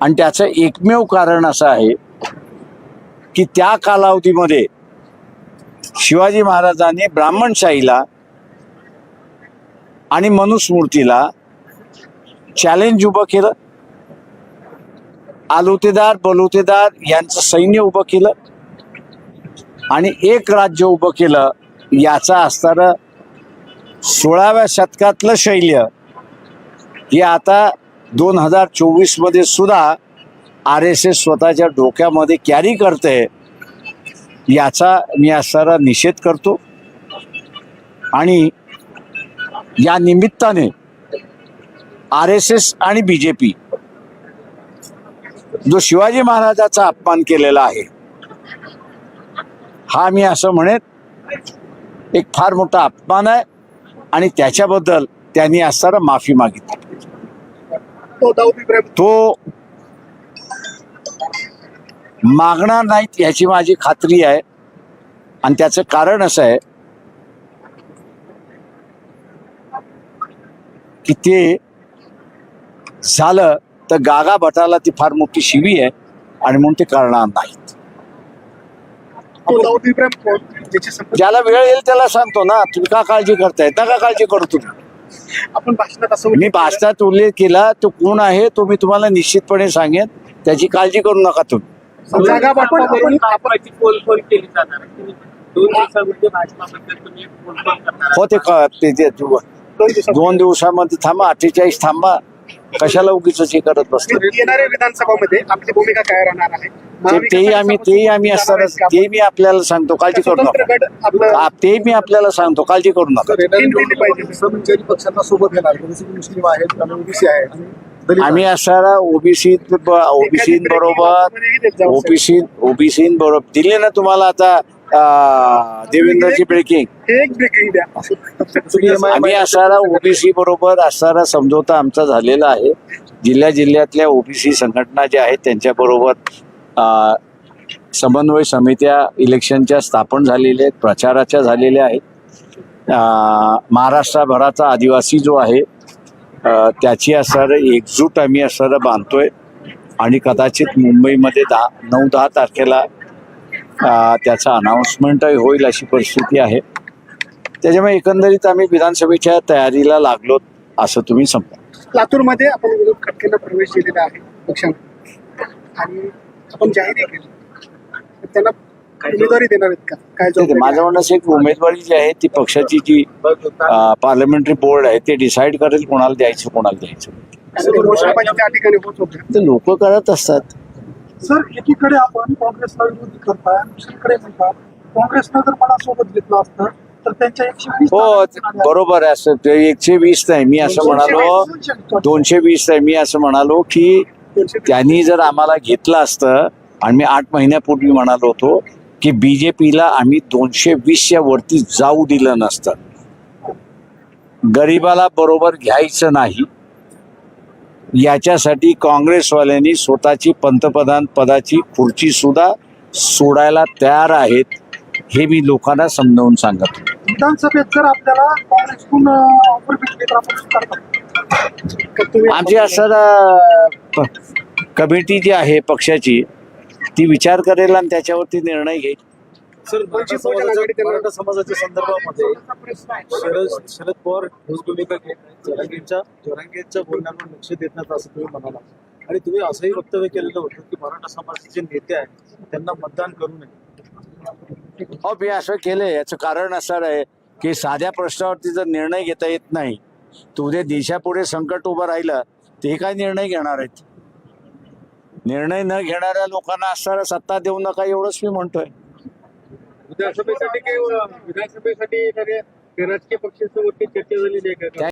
आणि त्याचं एकमेव कारण असं आहे की त्या कालावधीमध्ये शिवाजी महाराजांनी ब्राह्मणशाहीला आणि मनुस्मृतीला चॅलेंज उभं केलं. आलुतेदार बलुतेदार यांचं सैन्य उभं केलं आणि एक राज्य उभं केलं. याचा असणारं सोळाव्या शतकातलं शैल्य हे आता दोन हजार चोवीसमध्ये सुद्धा आर एस एस स्वतःच्या डोक्यामध्ये कॅरी करते याचा मी असणारा निषेध करतो. आणि या निमित्ताने आर एस एस आणि बी जे पी जो शिवाजी महाराजाचा अपमान केलेला आहे हा मी असं म्हणेन एक फार मोठा अपमान आहे आणि त्याच्याबद्दल त्यांनी असताना माफी मागितली. तो दाऊद इब्राहिम तो मागणार नाहीत याची माझी खात्री आहे. आणि त्याचं कारण असं आहे की ते झालं तर गागा भटाला ती फार मोठी शिवी आहे आणि म्हणून ते करणार नाहीत. तो दाऊद इब्राहिम कोण? ज्याची संपत्ती ज्याला वेळ येईल त्याला सांगतो ना तुम्ही का काळजी करताय? नका काळजी करू तुम्ही. आपण भाषणात असं मी भाषणात उल्लेख केला तो कोण आहे तो मी तुम्हाला निश्चितपणे सांगेन. त्याची काळजी करू नका तुम्ही. जागा हो. ते दोन दिवसामध्ये थांबा अठ्ठेचाळीस थांबा. कशाला उगीच हे करत बसतो येणाऱ्या विधानसभामध्ये आपली भूमिका काय राहणार आहे? ते- तेही आम्ही तेही आम्ही असताना ते मी आपल्याला सांगतो काळजी करू नका. ते मी आपल्याला सांगतो काळजी करू नका. सोबत आम्ही असणारा ओबीसी ओबीसी बरोबर ओबीसी ओबीसी बरोबर दिले ना तुम्हाला आता देवेंद्रची ब्रेकिंग एक ब्रेकिंग द्या. आम्ही असणारा ओबीसी बरोबर असणारा समझोता आमचा झालेला आहे. जिल्ह्या जिल्ह्यातल्या ओबीसी संघटना ज्या आहेत त्यांच्याबरोबर अं, समन्वय समित्या इलेक्शनच्या स्थापन झालेल्या आहेत प्रचाराच्या झालेल्या आहेत. अं, महाराष्ट्रभराचा आदिवासी जो आहे अं, त्याची असणारं एकजूट आम्ही असणारं बांधतोय. आणि कदाचित मुंबईमध्ये दहा नऊ दहा तारखेला त्याचा अनाऊन्समेंटही होईल अशी परिस्थिती आहे. त्याच्यामुळे एकंदरीत आम्ही विधानसभेच्या तयारीला लागलो असं तुम्ही समजा. लातूरमध्ये आपण विरोध खटकेला प्रवेश दिलेला आहे पक्षाने. आणि आपण जाहीर केलं तर त्यांना उमेदवारी देणार आहेत का? काय ठीक आहे, जबाबदारी माझं म्हणणं असं आहे की उमेदवारी जी आहे ती पक्षाची जी पार्लमेंटरी बोर्ड आहे ते डिसाईड करेल कोणाला द्यायचं कोणाला द्यायचं. लोक करत असतात. सर एकीकडे आपण काँग्रेसला विरोध करताय दुसरीकडे म्हणतात काँग्रेसनं जर मला सोबत घेतलं असतं तर त्यांच्या एकशे वीस हो बरोबर आहे असं ते एकशे वीस नाही मी असं म्हणालो दोनशे वीस नाही मी असं म्हणालो की त्यांनी जर आम्हाला घेतलं असतं आणि मी आठ महिन्यापूर्वी म्हणालो होतो की बीजेपीला आम्ही दोनशे वीसच्या वरती जाऊ दिलं नसतं. गरीबाला बरोबर घ्यायचं नाही. याच्यासाठी काँग्रेसवाल्यांनी स्वतःची पंतप्रधान पदाची खुर्ची सुद्धा सोडायला तयार आहेत हे मी लोकांना समजावून सांगत. विधानसभेत जर आपल्याला काँग्रेसकडून ऑफर भेटली तर आपण स्वीकारतो का तुम्ही आमची असं कमिटी जी आहे पक्षाची ती विचार करेल आणि त्याच्यावरती निर्णय घेईल सर मराठा समाजाच्या संदर्भामध्ये शरद शरद पवार ठोस भूमिका घेत आहेत जरांगेंच्या जरांगेंच्या बोलण्यावर लक्ष देत नाहीत असं तुम्ही म्हणाला. आणि तुम्ही असंही वक्तव्य केलेलं होतं की मराठा समाजाचे जे नेते आहेत त्यांना मतदान करू नये. हो मी असं केलंय. याचं कारण असं आहे की साध्या प्रश्नावरती जर निर्णय घेता येत नाही तर उद्या देशापुढे संकट उभं राहिलं ते काय निर्णय घेणार आहेत? निर्णय न घेणाऱ्या लोकांना असणारा सत्ता देऊ नका एवढंच मी म्हणतोय. विधानसभेसाठी काही विधानसभेसाठी एखाद्या राजकीय पक्षासोबत चर्चा झाली नाही का?